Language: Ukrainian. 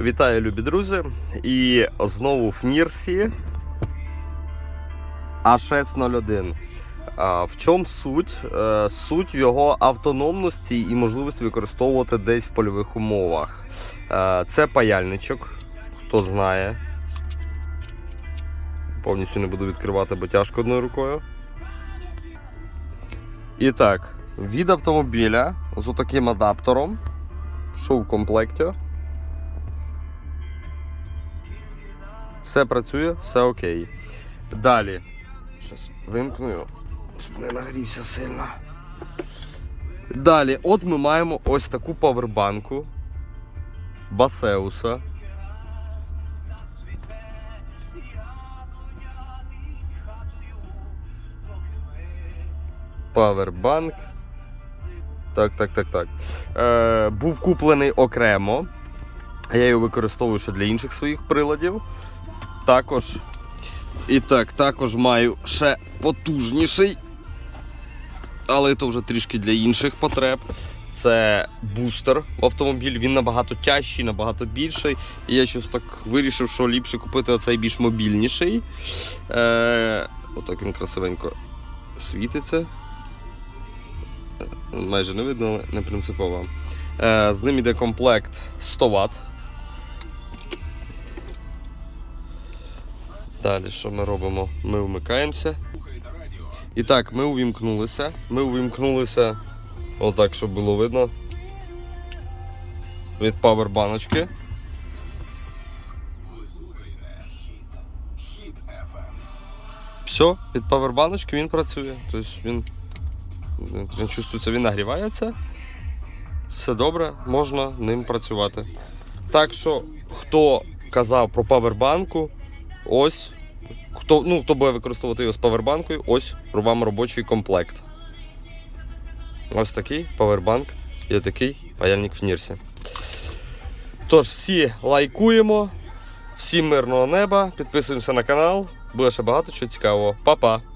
Вітаю, любі друзі! І знову в Нірсі А601. В чому суть? Е, Суть його автономності і можливості використовувати десь в польових умовах. Е, Це паяльничок, хто знає. Повністю не буду відкривати, бо тяжко одною рукою. І так, від автомобіля з отаким адаптером, що в комплекті. Все працює, все окей. Далі. Щас вимкну, його, щоб не нагрівся сильно. Далі, от ми маємо ось таку павербанку Басеуса. Павербанк. Так, так, так, так. Е, був куплений окремо. Я його використовую ще для інших своїх приладів. Також. І так, також маю ще потужніший. Але то вже трішки для інших потреб. Це бустер в автомобіль. Він набагато тяжчий, набагато більший. І я щось так вирішив, що ліпше купити оцей більш мобільніший. Е, отак він красивенько світиться. Е, Майже не видно, але не принципово. Е, з ним іде комплект 100 Вт. Далі, що ми робимо? Ми вмикаємося. І так, ми увімкнулися. Ми увімкнулися отак, щоб було видно. Від павербаночки. Все, від павербаночки він працює. Тобто він, він, чувствується, він нагрівається. Все добре, можна ним працювати. Так що, хто казав про павербанку, ось. Хто, ну, хто буде використовувати його з павербанкою, ось вам робочий комплект. Ось такий павербанк і такий паяльник в Нірсі. Тож, всі лайкуємо, всім мирного неба, підписуємося на канал, буде ще багато чого цікавого. Па-па!